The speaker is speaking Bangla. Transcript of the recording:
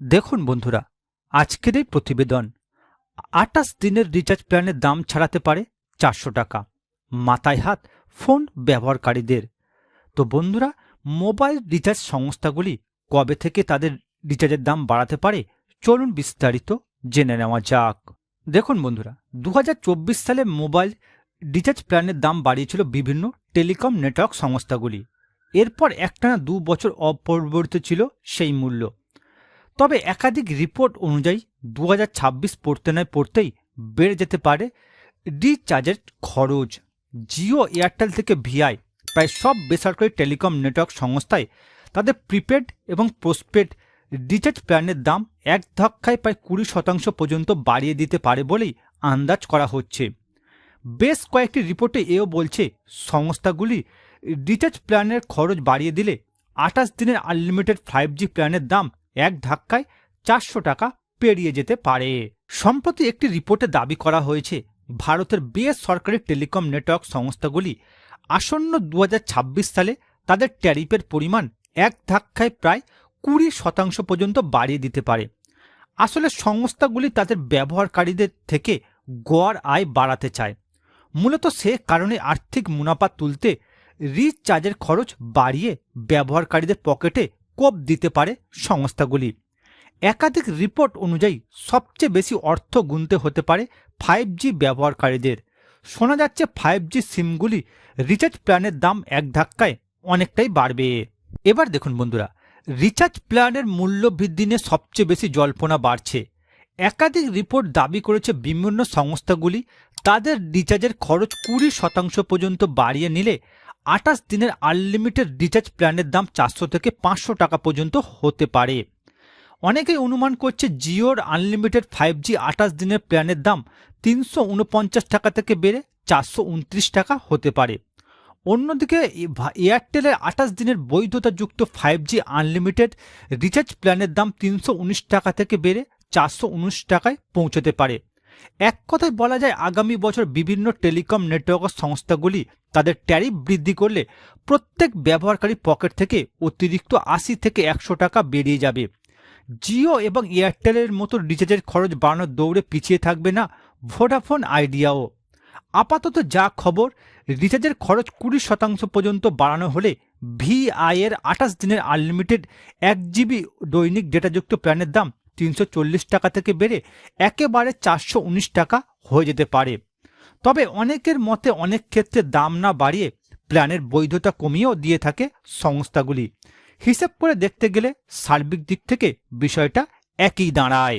দেখুন বন্ধুরা, আজকের এই প্রতিবেদন আটাশ দিনের রিচার্জ প্ল্যানের দাম ছাড়াতে পারে চারশো টাকা। মাথায় হাত ফোন ব্যবহারকারীদের। তো বন্ধুরা, মোবাইল রিচার্জ সংস্থাগুলি কবে থেকে তাদের রিচার্জের দাম বাড়াতে পারে চলুন বিস্তারিত জেনে নেওয়া যাক। দেখুন বন্ধুরা দু হাজার চব্বিশ সালে মোবাইল রিচার্জ প্ল্যানের দাম বাড়িয়েছিল বিভিন্ন টেলিকম নেটওয়ার্ক সংস্থাগুলি। এরপর একটানা দু বছর অপরিবর্তিত ছিল সেই মূল্য। তবে একাধিক রিপোর্ট অনুযায়ী দু হাজার ছাব্বিশ পড়তে নয়, পড়তেই বেড়ে যেতে পারে রিচার্জের খরচ। জিও এয়ারটেল থেকে ভিআই প্রায় সব বেসরকারি টেলিকম নেটওয়ার্ক সংস্থায় তাদের প্রিপেড এবং পোস্টপেড রিচার্জ প্ল্যানের দাম এক ধাক্কায় প্রায় কুড়ি শতাংশ পর্যন্ত বাড়িয়ে দিতে পারে বলেই আন্দাজ করা হচ্ছে। বেশ কয়েকটি রিপোর্টে এও বলছে, সংস্থাগুলি রিচার্জ প্ল্যানের খরচ বাড়িয়ে দিলে আঠাশ দিনের আনলিমিটেড ফাইভ জি প্ল্যানের দাম এক ধাক্কায় চারশো টাকা পেরিয়ে যেতে পারে। সম্প্রতি একটি রিপোর্টে দাবি করা হয়েছে, ভারতের বেসরকারি টেলিকম নেটওয়ার্ক সংস্থাগুলি আসন্ন দু হাজার ছাব্বিশ সালে তাদের ট্যারিফের পরিমাণ এক ধাক্কায় প্রায় কুড়ি শতাংশ পর্যন্ত বাড়িয়ে দিতে পারে। আসলে সংস্থাগুলি তাদের ব্যবহারকারীদের থেকে গড় আয় বাড়াতে চায়। মূলত সে কারণে আর্থিক মুনাফা তুলতে রিচার্জের খরচ বাড়িয়ে ব্যবহারকারীদের পকেটে কোপ দিতে পারে সংস্থাগুলি। একাধিক রিপোর্ট অনুযায়ী সবচেয়ে বেশি অর্থ গুনতে হতে পারে ফাইভ জি ব্যবহারকারীদের। শোনা যাচ্ছে ফাইভ জি সিমগুলি রিচার্জ প্ল্যানের দাম এক ধাক্কায় অনেকটাই বাড়বে। এবার দেখুন বন্ধুরা, রিচার্জ প্ল্যানের মূল্য বৃদ্ধি নিয়ে সবচেয়ে বেশি জল্পনা বাড়ছে। একাধিক রিপোর্ট দাবি করেছে বিভিন্ন সংস্থাগুলি, তাদের রিচার্জের খরচ কুড়ি শতাংশ পর্যন্ত বাড়িয়ে নিলে আঠাশ দিনের আনলিমিটেড রিচার্জ প্ল্যানের দাম চারশো থেকে পাঁচশো টাকা পর্যন্ত হতে পারে। অনেকেই অনুমান করছে জিওর আনলিমিটেড ফাইভ জি আঠাশ দিনের প্ল্যানের দাম তিনশো উনপঞ্চাশ টাকা থেকে বেড়ে চারশো উনত্রিশ টাকা হতে পারে। অন্যদিকে এয়ারটেলের আঠাশ দিনের বৈধতাযুক্ত ফাইভ জি আনলিমিটেড রিচার্জ প্ল্যানের দাম তিনশো উনিশ টাকা থেকে বেড়ে চারশো উনিশ টাকায় পৌঁছতে পারে। এক কথায় বলা যায়, আগামী বছর বিভিন্ন টেলিকম নেটওয়ার্ক সংস্থাগুলি তাদের ট্যারিফ বৃদ্ধি করলে প্রত্যেক ব্যবহারকারী পকেট থেকে অতিরিক্ত আশি থেকে একশো টাকা বেরিয়ে যাবে। জিও এবং এয়ারটেলের মতো রিচার্জের খরচ বাড়ানোর দৌড়ে পিছিয়ে থাকবে না ভোডাফোন আইডিয়াও। আপাতত যা খবর, রিচার্জের খরচ কুড়ি শতাংশ পর্যন্ত বাড়ানো হলে ভিআই এর আঠাশ দিনের আনলিমিটেড এক জিবি দৈনিক ডেটাযুক্ত প্ল্যানের দাম তিনশো চল্লিশ টাকা থেকে বেড়ে একেবারে চারশো উনিশ টাকা হয়ে যেতে পারে। তবে অনেকের মতে অনেক ক্ষেত্রে দাম না বাড়িয়ে প্ল্যানের বৈধতা কমিয়েও দিয়ে থাকে সংস্থাগুলি। হিসেব করে দেখতে গেলে সার্বিক দিক থেকে বিষয়টা একই দাঁড়ায়।